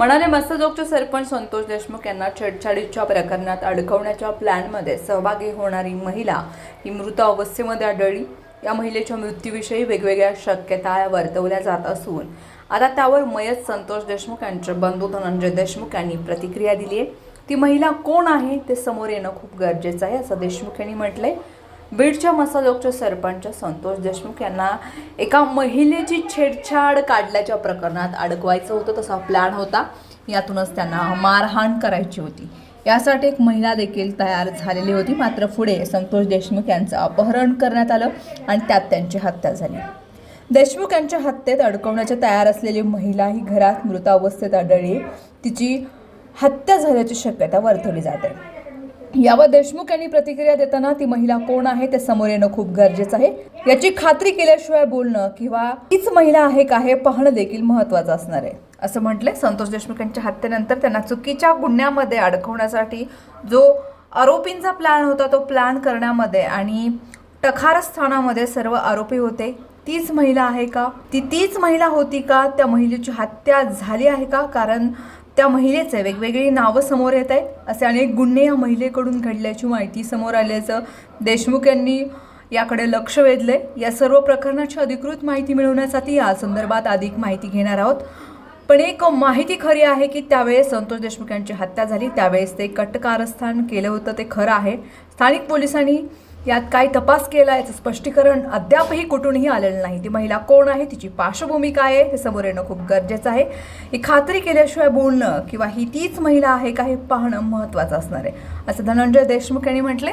म्हणाले मस्तजोगचे सरपंच संतोष देशमुख यांना छेडछाडीच्या प्रकरणात अडकवण्याच्या प्लॅनमध्ये सहभागी होणारी महिला ही मृत अवस्थेमध्ये आढळली. या महिलेच्या मृत्यूविषयी वेगवेगळ्या शक्यता वर्तवल्या जात असून आता त्यावर मयत संतोष देशमुख यांचे बंधू धनंजय देशमुख यांनी प्रतिक्रिया दिली आहे ती महिला कोण आहे ते समोर येणं खूप गरजेचं आहे असं देशमुख यांनी म्हटलंय. बीडच्या मसाजोगचे सरपंच संतोष देशमुख यांना एका महिलेची छेडछाड काढल्याच्या प्रकरणात अडकवायचं होतं तसा प्लॅन होता. यातूनच त्यांना मारहाण करायची होती. यासाठी एक महिला देखील तयार झालेली होती. मात्र पुढे संतोष देशमुख यांचं अपहरण करण्यात आलं आणि त्यात त्यांची हत्या झाली. देशमुख यांच्या हत्येत अडकवण्याच्या तयार असलेली महिला ही घरात मृतावस्थेत आढळली. तिची हत्या झाल्याची शक्यता वर्तवली जाते. यावर देशमुख यांनी प्रतिक्रिया देताना ती महिला कोण आहे ते समोर येणं खूप गरजेचं आहे. याची खात्री केल्याशिवाय बोलणं किंवा तीच महिला आहे का हे पाहणं देखील महत्वाचं असणार आहे. असं म्हटलंय संतोष देशमुख यांच्या हत्येनंतर त्यांना चुकीच्या गुन्ह्यामध्ये अडकवण्यासाठी जो आरोपींचा प्लॅन होता तो प्लॅन करण्यामध्ये आणि टखारस्थानामध्ये सर्व आरोपी होते. तीच महिला आहे का? ती तीच महिला होती का? त्या महिलेची हत्या झाली आहे का? कारण त्या महिलेचे वेगवेगळी नावं समोर येत आहेत. असे अनेक गुन्हे या महिलेकडून घडल्याची माहिती समोर आल्याचं देशमुख यांनी याकडे लक्ष वेधले या सर्व प्रकरणाची अधिकृत माहिती मिळवण्यासाठी या संदर्भात अधिक माहिती घेणार आहोत. पण एक माहिती खरी आहे की त्यावेळेस संतोष देशमुख यांची हत्या झाली. त्यावेळेस ते कटकारस्थान केलं होतं ते खरं आहे. स्थानिक पोलिसांनी यात काय तपास केला याचं स्पष्टीकरण अद्यापही कुठूनही आलेलं नाही. ती महिला कोण आहे? तिची पार्श्वभूमी काय आहे? हे समोर येणं खूप गरजेचं आहे. ही खात्री केल्याशिवाय बोलणं किंवा ही तीच महिला आहे का हे पाहणं महत्त्वाचं असणार आहे. असं धनंजय देशमुख यांनी म्हटले